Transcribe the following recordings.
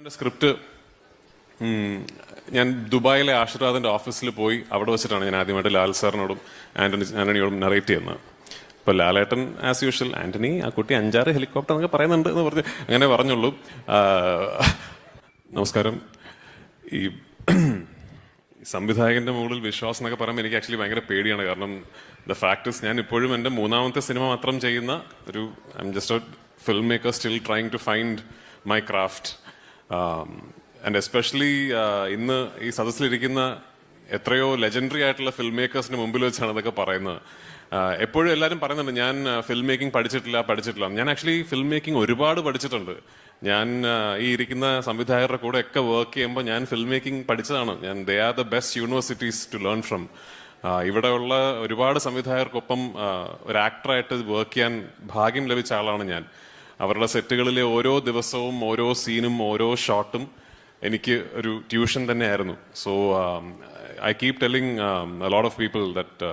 എന്റെ സ്ക്രിപ്റ്റ് ഞാൻ ദുബായിലെ ആശീർവാദിന്റെ ഓഫീസിൽ പോയി അവിടെ വെച്ചിട്ടാണ് ഞാൻ ആദ്യമായിട്ട് ലാൽ സാറിനോടും ആന്റണി ആന്റണിയോടും നറേറ്റ് ചെയ്യുന്നത്. അപ്പോൾ ലാലേട്ടൻ ആസ് യൂഷ്വൽ ആന്റണി ആ കുട്ടി അഞ്ചാറ് ഹെലികോപ്റ്റർ എന്നൊക്കെ പറയുന്നുണ്ട് എന്ന് പറഞ്ഞ് അങ്ങനെ പറഞ്ഞുള്ളൂ. നമസ്കാരം. ഈ സംവിധായകന്റെ മുകളിൽ വിശ്വാസം എന്നൊക്കെ പറയുമ്പോൾ എനിക്ക് ആക്ച്വലി ഭയങ്കര പേടിയാണ്. കാരണം ദ ഫാക്ടസ് ഞാൻ ഇപ്പോഴും എന്റെ മൂന്നാമത്തെ സിനിമ മാത്രം ചെയ്യുന്ന ഒരു I'm just a film maker still trying to find my craft and especially ഇന്ന് ഈ സദസ്സിലിരിക്കുന്ന എത്രയോ ലെജൻഡറി ആയിട്ടുള്ള ഫിലിം മേക്കേഴ്സിന് മുമ്പിൽ വെച്ചാണ് ഇതൊക്കെ പറയുന്നത്. ആഹ് എപ്പോഴും എല്ലാവരും പറയുന്നുണ്ട് ഞാൻ ഫിലിം മേക്കിംഗ് പഠിച്ചിട്ടില്ല പഠിച്ചിട്ടില്ല. ഞാൻ ആക്ച്വലി ഫിലിം മേക്കിംഗ് ഒരുപാട് പഠിച്ചിട്ടുണ്ട്. ഞാൻ ഈ ഇരിക്കുന്ന സംവിധായകരുടെ കൂടെ ഒക്കെ വർക്ക് ചെയ്യുമ്പോൾ ഞാൻ ഫിലിം മേക്കിംഗ് പഠിച്ചതാണ്. ഞാൻ they are the best universities to learn from ഇവിടെയുള്ള ഒരുപാട് സംവിധായകർക്കൊപ്പം ഒരു ആക്ടറായിട്ട് വർക്ക് ചെയ്യാൻ ഭാഗ്യം ലഭിച്ച ആളാണ് ഞാൻ. അവരുടെ സെറ്റുകളിലെ ഓരോ ദിവസവും ഓരോ സീനും ഓരോ ഷോട്ടും എനിക്ക് ഒരു ട്യൂഷൻ തന്നെയായിരുന്നു. So I keep telling lot of people that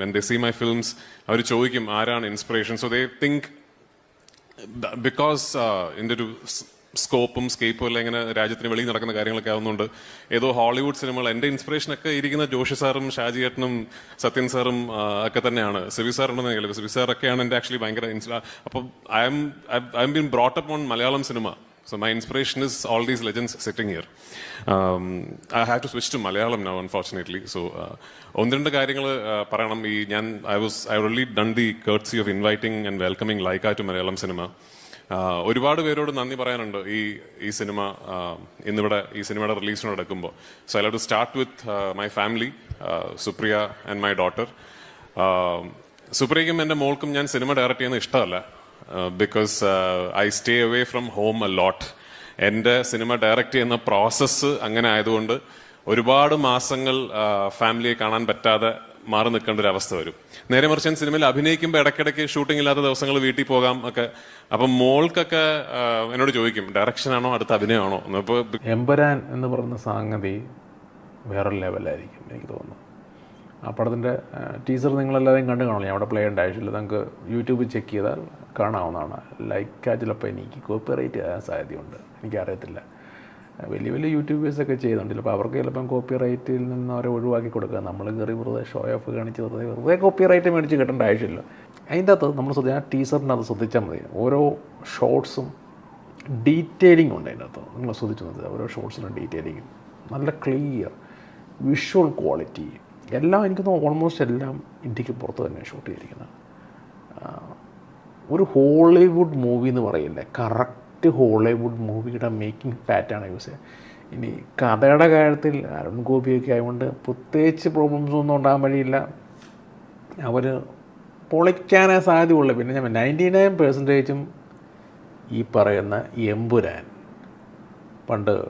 when they see my films അവർ ചോദിക്കും ആരാണ് inspiration so they think because എന്റെ ഒരു സ്കോപ്പും സ്കേപ്പും എല്ലാം ഇങ്ങനെ രാജ്യത്തിന് വെളിയിൽ നടക്കുന്ന കാര്യങ്ങളൊക്കെ ആവുന്നുണ്ട്. ഏതോ ഹോളിവുഡ് സിനിമകൾ എന്റെ ഇൻസ്പിറേഷൻ ഒക്കെ ഇരിക്കുന്ന ജോഷി സാറും ഷാജി ഏട്ടനും സത്യൻ സാറും ആ, ഒക്കെ തന്നെയാണ്. സിവി സാർ ഉണ്ടെന്ന് സിവി സാറൊക്കെയാണ് എന്റെ എന്റെ ആക്ച്വലി ഭയങ്കര ഇൻസ്പിറ അപ്പം I'm I'm brought up on Malayalam cinema so my inspiration is all these legends sitting here. Um, I to to switch to Malayalam now, unfortunately. So ഒന്ന് രണ്ട് കാര്യങ്ങൾ പറയണം. ഈ ഞാൻ I was I only done the courtesy of inviting and welcoming like to Malayalam cinema ഒരുപാട് പേരോട് നന്ദി പറയാനുണ്ട് ഈ ഈ സിനിമ ഇന്നിവിടെ ഈ സിനിമയുടെ റിലീസിനോട് എടുക്കുമ്പോൾ so I love to start with my family Supriya and my daughter സുപ്രിയയ്ക്കും എന്റെ മോൾക്കും ഞാൻ സിനിമ ഡയറക്റ്റ് ചെയ്യുന്ന ഇഷ്ടമല്ല because I stay away from home a lot എന്റെ സിനിമ ഡയറക്റ്റ് ചെയ്യുന്ന പ്രോസസ്സ് അങ്ങനെ ആയതുകൊണ്ട് ഒരുപാട് മാസങ്ങൾ ഫാമിലിയെ കാണാൻ പറ്റാതെ മാറി നിൽക്കേണ്ട ഒരു അവസ്ഥ വരും. നേരെ മറിച്ച് ഞാൻ സിനിമയിൽ അഭിനയിക്കുമ്പോൾ ഇടയ്ക്കിടയ്ക്ക് ഷൂട്ടിംഗ് ഇല്ലാത്ത ദിവസങ്ങൾ വീട്ടിൽ പോകാം ഒക്കെ. അപ്പം മോൾക്കൊക്കെ എന്നോട് ചോദിക്കും ഡയറക്ഷൻ ആണോ അടുത്ത അഭിനയമാണോ അപ്പോൾ എമ്പരാൻ എന്ന് പറയുന്ന സംഗതി വേറെ ലെവലായിരിക്കും എനിക്ക് തോന്നുന്നു. ആ പടത്തിന്റെ ടീസർ നിങ്ങളെല്ലാവരും കണ്ടു കാണില്ല അവിടെ പ്ലേ ഉണ്ടായിട്ടില്ല. നമുക്ക് യൂട്യൂബിൽ ചെക്ക് ചെയ്താൽ കാണാവുന്നതാണ്. ലൈക്ക് ചിലപ്പോൾ എനിക്ക് കോപ്പിറൈറ്റ് ചെയ്യാൻ സാധ്യതയുണ്ട്. എനിക്കറിയത്തില്ല. വലിയ വലിയ യൂട്യൂബേഴ്സൊക്കെ ചെയ്യുന്നുണ്ട്. ചിലപ്പോൾ അവർക്ക് ചിലപ്പം കോപ്പി റൈറ്റിൽ നിന്ന് അവരെ ഒഴിവാക്കി കൊടുക്കുക നമ്മൾ കയറി വെറുതെ ഷോ ഓഫ് കാണിച്ച് വെറുതെ വെറുതെ കോപ്പി റൈറ്റ് മേടിച്ച് കിട്ടേണ്ട ആവശ്യമില്ല. അതിന്റെ അകത്ത് നമ്മൾ ശ്രദ്ധ ആ അത് ശ്രദ്ധിച്ചാൽ മതി. ഓരോ ഷോർട്സും ഡീറ്റെയിലിംഗ് ഉണ്ട് അതിന്റെ അകത്ത്. നിങ്ങൾ ശ്രദ്ധിച്ചു നോക്കുക ഓരോ ഷോർട്സിനും ഡീറ്റെയിലിംഗ് നല്ല ക്ലിയർ വിഷ്വൽ ക്വാളിറ്റി എല്ലാം എനിക്ക് തോന്നുന്നു ഓൾമോസ്റ്റ് എല്ലാം ഇന്ത്യയ്ക്ക് പുറത്ത് തന്നെ ഷൂട്ട് ചെയ്തിരിക്കുന്നത്. ഒരു ഹോളിവുഡ് മൂവി എന്ന് പറയില്ലേ? കറക്റ്റ് ഹോളിവുഡ് മൂവിയുടെ മേക്കിംഗ് പാറ്റാണ് യൂസ് ചെയ്യുക. ഇനി കഥയുടെ കാര്യത്തിൽ അരുൺ ഗോപിയൊക്കെ ആയതുകൊണ്ട് പ്രത്യേകിച്ച് പ്രോബ്ലംസ് ഒന്നും ഉണ്ടാകാൻ വഴിയില്ല. അവർ പൊളിക്കാനേ സാധ്യതയുള്ളൂ. പിന്നെ ഞാൻ നയന്റി നയൻ പെർസെന്റേജും ഈ പറയുന്ന എമ്പുരാൻ. പണ്ട്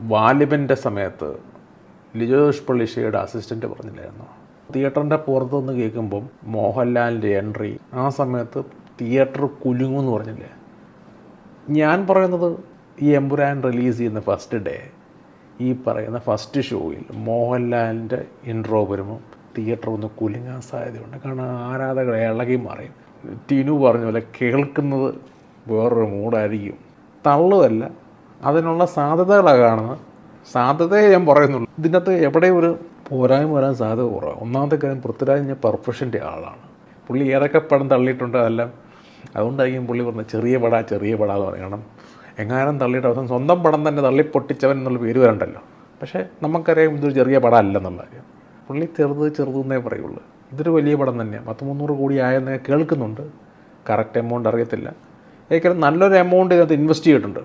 വാലിബന്റെ സമയത്ത് ലിജോഷ് പള്ളിഷയുടെ അസിസ്റ്റന്റ് പറഞ്ഞില്ലായിരുന്നു? തിയേറ്ററിന്റെ പുറത്തുനിന്ന് കേൾക്കുമ്പം മോഹൻലാലിന്റെ എൻട്രി ആ സമയത്ത് തിയേറ്റർ കുലുങ്ങുമെന്ന് പറഞ്ഞില്ലേ? ഞാൻ പറയുന്നത് ഈ എമ്പുരാൻ റിലീസ് ചെയ്യുന്ന ഫസ്റ്റ് ഡേ ഈ പറയുന്ന ഫസ്റ്റ് ഷോയിൽ മോഹൻലാലിന്റെ ഇൻട്രോ വരുമ്പോൾ തിയേറ്റർ ഒന്ന് കുലുങ്ങാൻ സാധ്യതയുണ്ട്. കാരണം ആരാധകർ ഇളകി മറിയും. ടിനു പറഞ്ഞ പോലെ കേൾക്കുന്നത് വേറൊരു മൂടായിരിക്കും തള്ളുമല്ല അതിനുള്ള സാധ്യതകളാണ് കാണുന്നത്. സാധ്യതയെ ഞാൻ പറയുന്നുള്ളൂ. ഇതിനകത്ത് എവിടെ ഒരു പോരായ്മ വരാൻ സാധ്യത കുറവാണ്. ഒന്നാമത്തെ കാര്യം പൃഥ്വിരാജ് ഞാൻ പെർഫെക്ഷന്റെ ആളാണ്. പുള്ളി ഏതൊക്കെ പടം തള്ളിയിട്ടുണ്ട് അതെല്ലാം അതുകൊണ്ടായിരിക്കും പുള്ളി പറഞ്ഞത് ചെറിയ പട ചെറിയ പട എന്ന് പറയണം എങ്ങാനും തള്ളിയിട്ട് അവസാനം സ്വന്തം പടം തന്നെ തള്ളിപ്പൊട്ടിച്ചവൻ എന്നുള്ള പേര് വരണ്ടല്ലോ. പക്ഷേ നമുക്കറിയാം ഇതൊരു ചെറിയ പടം അല്ലെന്നുള്ള കാര്യം. പുള്ളി ചെറുത് ചെറുതെന്നേ പറയുള്ളൂ. ഇതൊരു വലിയ പടം തന്നെയാണ് പത്ത് മുന്നൂറ് കോടി ആയെന്ന് കേൾക്കുന്നുണ്ട്. കറക്റ്റ് എമൗണ്ട് അറിയത്തില്ല. ഏകദേശം നല്ലൊരു എമൗണ്ട് ഇതിനകത്ത് ഇൻവെസ്റ്റ് ചെയ്തിട്ടുണ്ട്.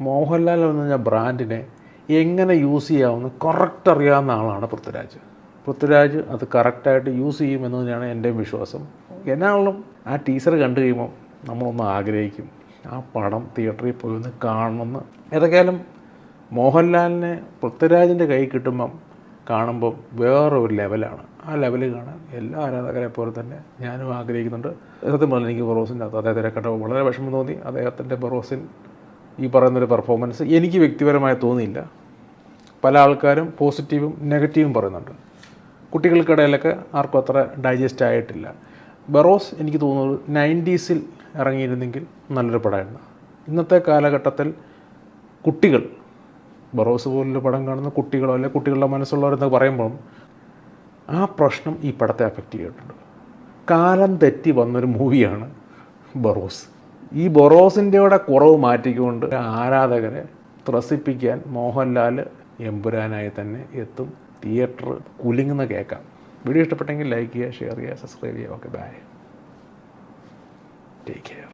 മോഹൻലാൽ എന്ന് പറഞ്ഞ ബ്രാൻഡിനെ എങ്ങനെ യൂസ് ചെയ്യാമെന്ന് കറക്റ്റ് അറിയാവുന്ന ആളാണ് പൃഥ്വിരാജ്. പൃഥ്വിരാജ് അത് കറക്റ്റായിട്ട് യൂസ് ചെയ്യുമെന്നതിനാണ് എന്റെയും വിശ്വാസം. എന്നാളും ആ ടീച്ചർ കണ്ടു കഴിയുമ്പോൾ നമ്മളൊന്ന് ആഗ്രഹിക്കും. ആ പടം തിയേറ്ററിൽ പോയി ഒന്ന് കാണണമെന്ന്. ഏതൊക്കെയാലും മോഹൻലാലിനെ പൃഥ്വിരാജിന്റെ കൈ കിട്ടുമ്പം കാണുമ്പോൾ വേറൊരു ലെവലാണ്. ആ ലെവൽ കാണാൻ എല്ലാ ആരാധകരെ പോലെ തന്നെ ഞാനും ആഗ്രഹിക്കുന്നുണ്ട്. സത്യം പറഞ്ഞാൽ എനിക്ക് ബറോസിന്റെ അദ്ദേഹത്തിനെ കണ്ടപ്പോൾ വളരെ വിഷമം തോന്നി. അദ്ദേഹത്തിന്റെ ബറോസിൻ ഈ പറയുന്നൊരു പെർഫോമൻസ് എനിക്ക് വ്യക്തിപരമായി തോന്നിയില്ല. പല ആൾക്കാരും പോസിറ്റീവും നെഗറ്റീവും പറയുന്നുണ്ട്. കുട്ടികൾക്കിടയിലൊക്കെ ആർക്കും അത്ര ഡൈജസ്റ്റ് ആയിട്ടില്ല. ബറോസ് എനിക്ക് തോന്നുന്നത് നയന്റീസിൽ ഇറങ്ങിയിരുന്നെങ്കിൽ നല്ലൊരു പടമായിരുന്നു. ഇന്നത്തെ കാലഘട്ടത്തിൽ കുട്ടികൾ ബറോസ് പോലുള്ള പടം കാണുന്ന കുട്ടികളോ അല്ലെങ്കിൽ കുട്ടികളുടെ മനസ്സുള്ളവരെന്ന് പറയുമ്പോൾ ആ പ്രശ്നം ഈ പടത്തെ അഫക്റ്റ് ചെയ്തിട്ടുണ്ട്. കാലം തെറ്റി വന്നൊരു മൂവിയാണ് ബറോസ്. ഈ ബൊറോസിന്റെ കൂടെ കുറവ് മാറ്റിക്കൊണ്ട് ആരാധകരെ ത്രസിപ്പിക്കാൻ മോഹൻലാൽ എമ്പുരാനായി തന്നെ എത്തും. തിയേറ്റർ കുലുങ്ങുന്ന കേൾക്കാം. വീഡിയോ ഇഷ്ടപ്പെട്ടെങ്കിൽ ലൈക്ക് ചെയ്യുക ഷെയർ ചെയ്യുക സബ്സ്ക്രൈബ് ചെയ്യുക. Okay bye. 얘기해요.